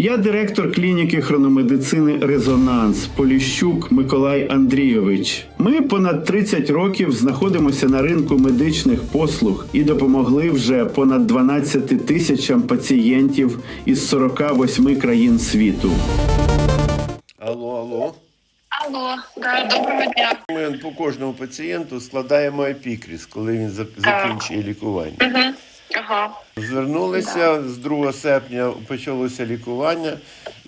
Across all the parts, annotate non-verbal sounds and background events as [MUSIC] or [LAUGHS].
Я директор клініки хрономедицини Резонанс Поліщук Миколай Андрійович. Ми понад 30 років знаходимося на ринку медичних послуг і допомогли вже понад 12 тисячам пацієнтів із 48 країн світу. Алло, алло. Алло, да, доброго дня. Ми по кожному пацієнту складаємо епікріс, коли він закінчує лікування. Угу. Ага. Звернулися з 2 серпня, почалося лікування,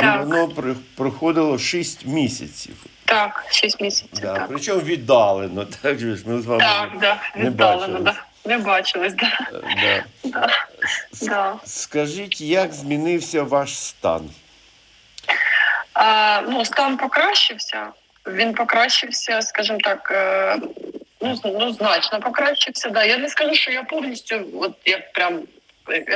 і воно проходило 6 місяців. Так, 6 місяців. Да. Так, Причому віддалено. [LAUGHS] Так же ж ми з вами так, да, не віддалено, бачились. да. Не бачились, да. Е, Да. да. да. Скажіть, як змінився ваш стан? А, ну, стан покращився. Він покращився, скажімо так, е, ну, ну, значно покращився. Да. Я не скажу, що я повністю, от як прям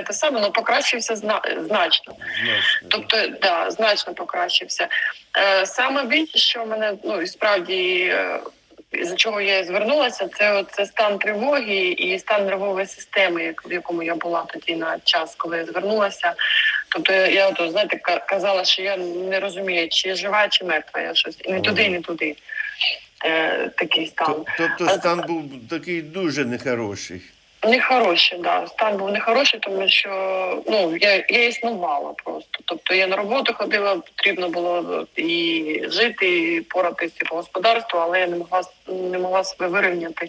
це саме, але покращився зна- значно. Значно. Тобто, да, значно покращився. Е, саме більше, що мене ну і справді е, за чого я і звернулася, це, це стан тривоги і стан нервової системи, як в якому я була тоді на час, коли я звернулася. Тобто я, от, знаєте, казала, що я не розумію, чи жива, чи мертва. Я щось і не туди, і не туди. Е, такий стан. Тобто стан був такий дуже нехороший. Нехороший, да. Стан був нехороший, тому що ну я, я існувала просто. Тобто я на роботу ходила, потрібно було і жити, і поратися по господарству, але я не могла не могла себе вирівняти.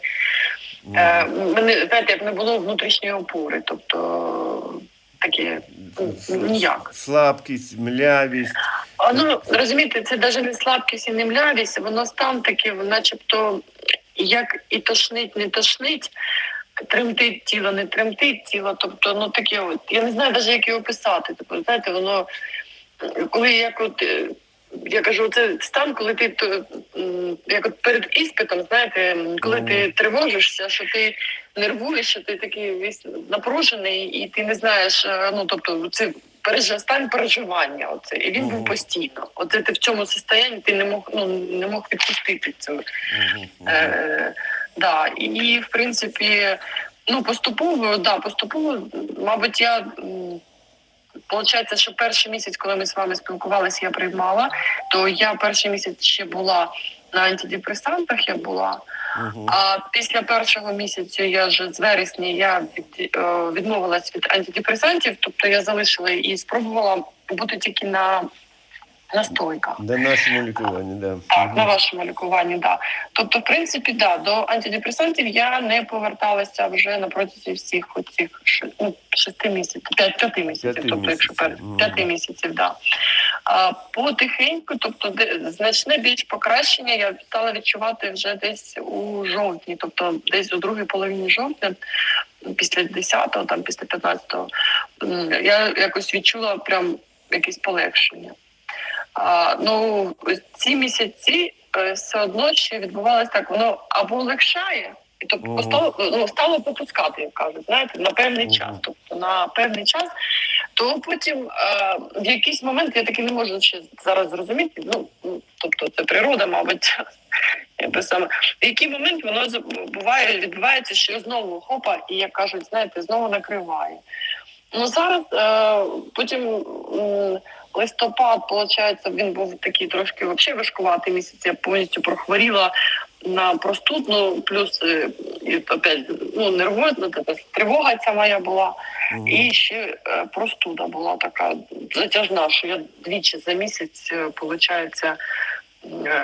Е, мене знаєте, як не було внутрішньої опори, тобто таке ну, ніяк. Слабкість, млявість. А ну розумієте, це навіть не слабкість і не млявість, воно стан таке, начебто, як і тошнить, не тошнить, тремтить тіло, не тремтить тіло. Тобто, ну таке от. Я не знаю навіть, як його описати. Тобто, знаєте, воно е, коли як от. Я кажу, це стан, коли ти то, як от перед іспитом, знаєте, коли ти тривожишся, що ти нервуєш, що ти такий весь напружений, і ти не знаєш, е, ну тобто це переж... стан переживання. Оце і він був постійно. Оце ти в цьому стані ти не мог ну не мог відпустити цього. Е, да, і в принципі, ну поступово, да, поступово, мабуть, я. Получається, що перший місяць, коли ми з вами спілкувалися, я приймала, то я перший місяць ще була на антидепресантах. Я була. Мгм. А після першого місяця я вже з вересня я від, е, відмовилась від антидепресантів, тобто я залишила і спробувала бути тільки на настойках. На нашому лікуванні, да. Так, Мгм. на вашому лікуванні, да. Тобто, в принципі, да, до антидепресантів я не поверталася вже на протязі всіх оцих ну, шести місяців, п'яти місяців, П'яти тобто, якщо місяців, пер, п'яти місяців, да. А, потихеньку, тобто, де, значне більш покращення я стала відчувати вже десь у жовтні, тобто десь у другій половині жовтня, після 10-го, там після 15-го, я якось відчула прям якесь полегшення. Ну, ці місяці е, все одно ще відбувалося так, воно або легшає, і тобто Мгм. стало, ну, стало попускати, як кажуть, знаєте, на певний час. Тобто на певний час, то потім е, в якийсь момент я таки не можу ще зараз зрозуміти. Ну, ну, тобто це природа, мабуть. [LAUGHS] якби саме. В який момент воно буває, відбувається, що знову хопа, і як кажуть, знаєте, знову накриває. Ну зараз е, потім м, листопад, виходить, він був такий трошки взагалі важкуватий місяць. Я повністю прохворіла на простудну, плюс е, і опять ну нервозна, тривога ця моя була. Мгм. І ще е, простуда була така затяжна, що я двічі за місяць, виходить,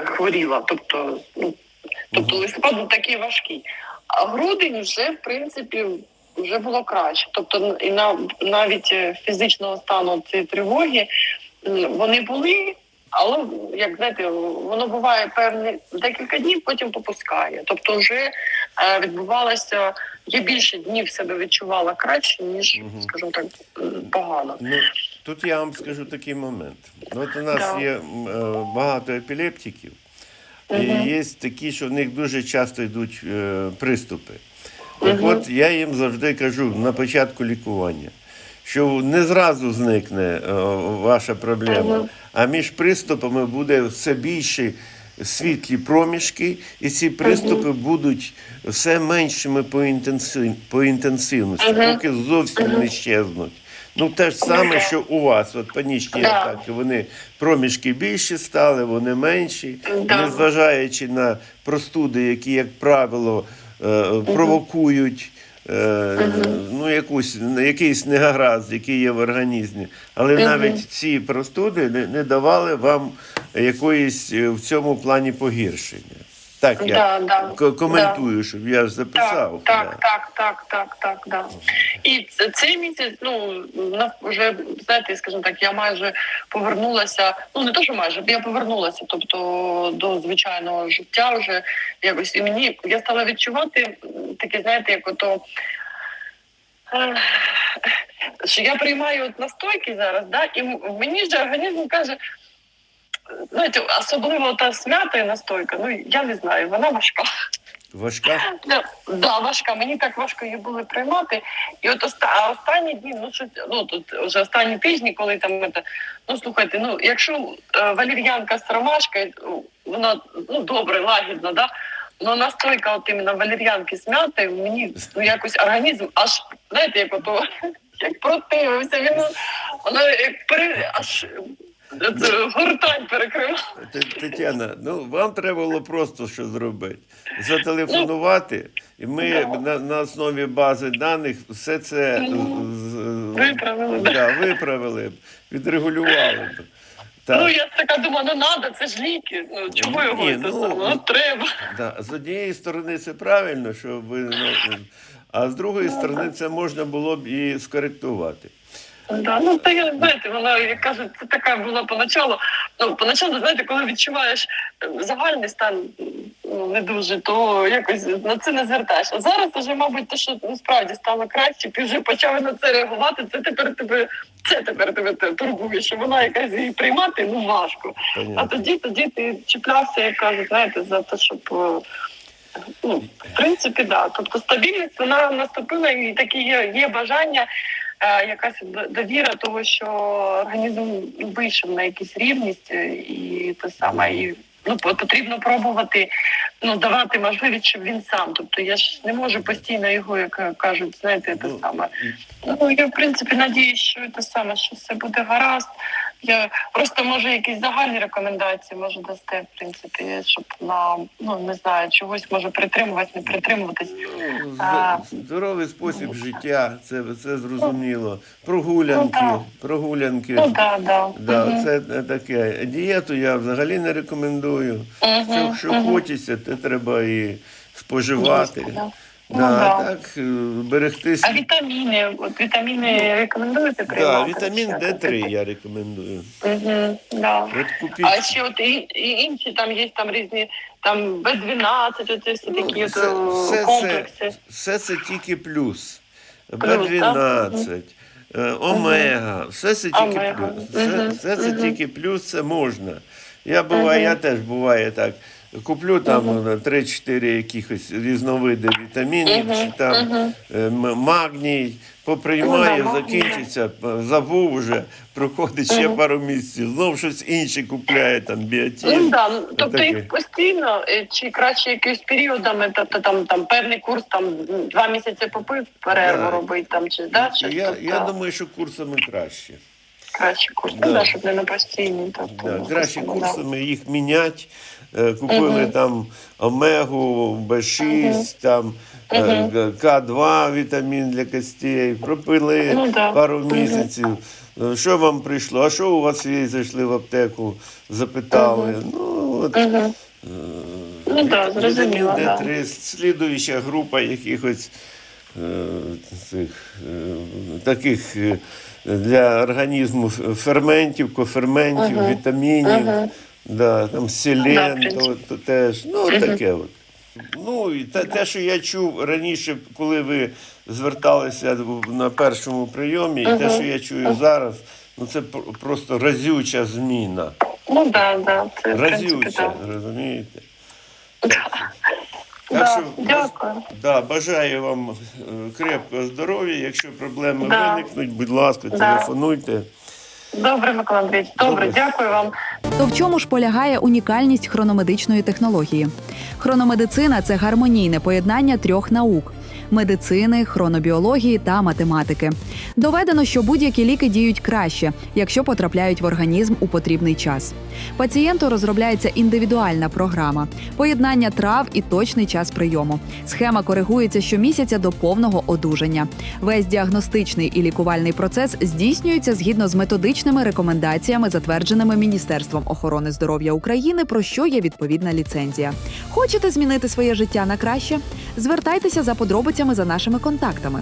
хворіла. Тобто, ну, тобто Мгм. листопад був такий важкий. А грудень вже, в принципі, вже було краще. Тобто, і на, навіть е, фізичного стану цієї тривоги вони були. Але як знаєте, воно буває певні декілька днів, потім попускає. Тобто, вже е, відбувалося. Я більше днів себе відчувала краще, ніж, Мгм. скажімо так, погано. Ну, тут я вам скажу такий момент. От у нас Да. є е, багато епілептиків, і є такі, що в них дуже часто йдуть е, приступи. Так Мгм. от я їм завжди кажу на початку лікування, що не зразу зникне е, ваша проблема, а між приступами буде все більше світлі проміжки, і ці приступи будуть все меншими по, інтенсив... по інтенсивності, поки зовсім не щезнуть. Ну, те ж саме, що у вас. От панічні Да. атаки, вони проміжки більші стали, вони менші, Да. незважаючи на простуди, які, як правило, е, провокують. Е, Ну, якусь, якийсь негаразд, який є в організмі. Але навіть ці простуди не, не давали вам якоїсь е, в цьому плані погіршення. Так, я Да, да, коментую, щоб я записав. Так, так, так, так, так, так, да. І цей місяць, ну вже знаєте, скажімо так, я майже повернулася. Ну не то, що майже я повернулася, тобто до звичайного життя вже якось і мені я стала відчувати таке, знаєте, як ото. Що я приймаю от настойки зараз, да, і мені ж організм каже, знаєте, особливо та смята настойка, ну я не знаю, вона важка. Важка? Да, да, важка. Мені так важко її було приймати. І от оста, а останні дні, ну що ну тут вже останні тижні, коли там это, ну слухайте, ну якщо е, валір'янка з ромашкою, ну, вона ну добре, лагідна, да. Ну настойка от іменно валір'янки з м'ятою, мені ну якось організм аж знаєте, як ото [LAUGHS] як противився. Він воно як пере аж це, гортань перекрила. Тетяна, ну вам треба було просто що зробити. Зателефонувати, і ми на, на основі бази даних все це Виправили, да. виправили, б, відрегулювали б. Ну я така думаю, ну надо, це ж ліки. Ну чого його Ні, це ну, саме? Ну треба. да. З однієї сторони це правильно, що ви ну, а з другої сторони це можна було б і скоректувати. Да, ну та я знаєте, вона як кажуть, це така була поначалу. Ну поначалу, знаєте, коли відчуваєш е, загальний стан ну, не дуже, то якось на це не звертаєш. А зараз вже, мабуть, те, що насправді стало краще, ти вже почав на це реагувати. Це тепер тебе, це тепер тебе турбує, що вона якась її приймати, ну важко. А тоді, тоді ти чіплявся, як кажуть, знаєте, за те, щоб. е, Ну, в принципі, да. Тобто стабільність вона наступила і такі є, є бажання, якась довіра того, що організм вийшов на якісь рівність, е, і те саме, і ну потрібно пробувати ну давати можливість, щоб він сам. Тобто я ж не можу постійно його, як кажуть, знаєте, те Ну, саме. Ну я в принципі надію, що те саме, що все буде гаразд. Я просто може якісь загальні рекомендації може дасте, в принципі, щоб на ну не знаю, чогось може притримуватись, не притримуватись. Ну, Здоровий спосіб життя, це, це зрозуміло. Прогулянки, Ну, прогулянки. Ну да, да. Да, Мгм. це таке. Дієту я взагалі не рекомендую. Мгм, Що, що мгм. хочеться, те треба і споживати. Да. Ну, Да, да. а так е, берегтися. А вітаміни, от вітаміни рекомендуєте Да, вітамін Д3 я рекомендую. Угу, да. От купіть. А ще от і, і інші там є там різні там Б12, оці всі такі Ну, от, все, комплекси. це, все це тільки плюс. Плюс, Б12, е, омега, все це тільки Омега. плюс. Все, Мгм, все це мгм. тільки плюс, це можна. Я буваю, я теж буває так. Куплю там на 3-4 якихось різновиди вітамінів, Мгм, чи там е, магній, поприймаю, Ну, да, закінчиться, п- забув уже, проходить ще пару місяців, знов щось інше купляє, там біотін. Ну да, ну, тобто Отаке. їх постійно, е, чи краще якимось періодами, тобто там там певний курс, там два місяці попив, перерву Да. робить там чи да, щось, я, тобто, я думаю, що курсами краще. краще курс, Да. щоб не на постійний. Тобто, Да, ну, краще курсами їх міняти. Е, Купили там омегу, Б6, там е, К2 вітамін для костей, пропили Ну, да. пару місяців. Е, Що вам прийшло? А що у вас є? Зайшли в аптеку, запитали. Ну, от, е, Ну, да, зрозуміло, да. Д3, слідуюча група якихось е, цих, е, таких е, для організму ферментів, коферментів, Мгм. вітамінів, Мгм. Да, там Да, селен, то, то теж. Ну, таке от. Ну, і те, те, що я чув раніше, коли ви зверталися на першому прийомі, і те, що я чую зараз, ну це пр- просто разюча зміна. Ну да, да, це в принципі, Разюча, да. розумієте? Да, Так що, дякую. Да, бажаю вам е, крепкого здоров'я. Якщо проблеми Да. виникнуть, будь ласка, Да. телефонуйте. Добре, Микола Андрійович, добре, Добре. дякую вам. То в чому ж полягає унікальність хрономедичної технології? Хрономедицина це гармонійне поєднання трьох наук: медицини, хронобіології та математики. Доведено, що будь-які ліки діють краще, якщо потрапляють в організм у потрібний час. Пацієнту розробляється індивідуальна програма, поєднання трав і точний час прийому. Схема коригується щомісяця до повного одужання. Весь діагностичний і лікувальний процес здійснюється згідно з методичними рекомендаціями, затвердженими Міністерством охорони здоров'я України, про що є відповідна ліцензія. Хочете змінити своє життя на краще? Звертайтеся за подробицями за нашими контактами.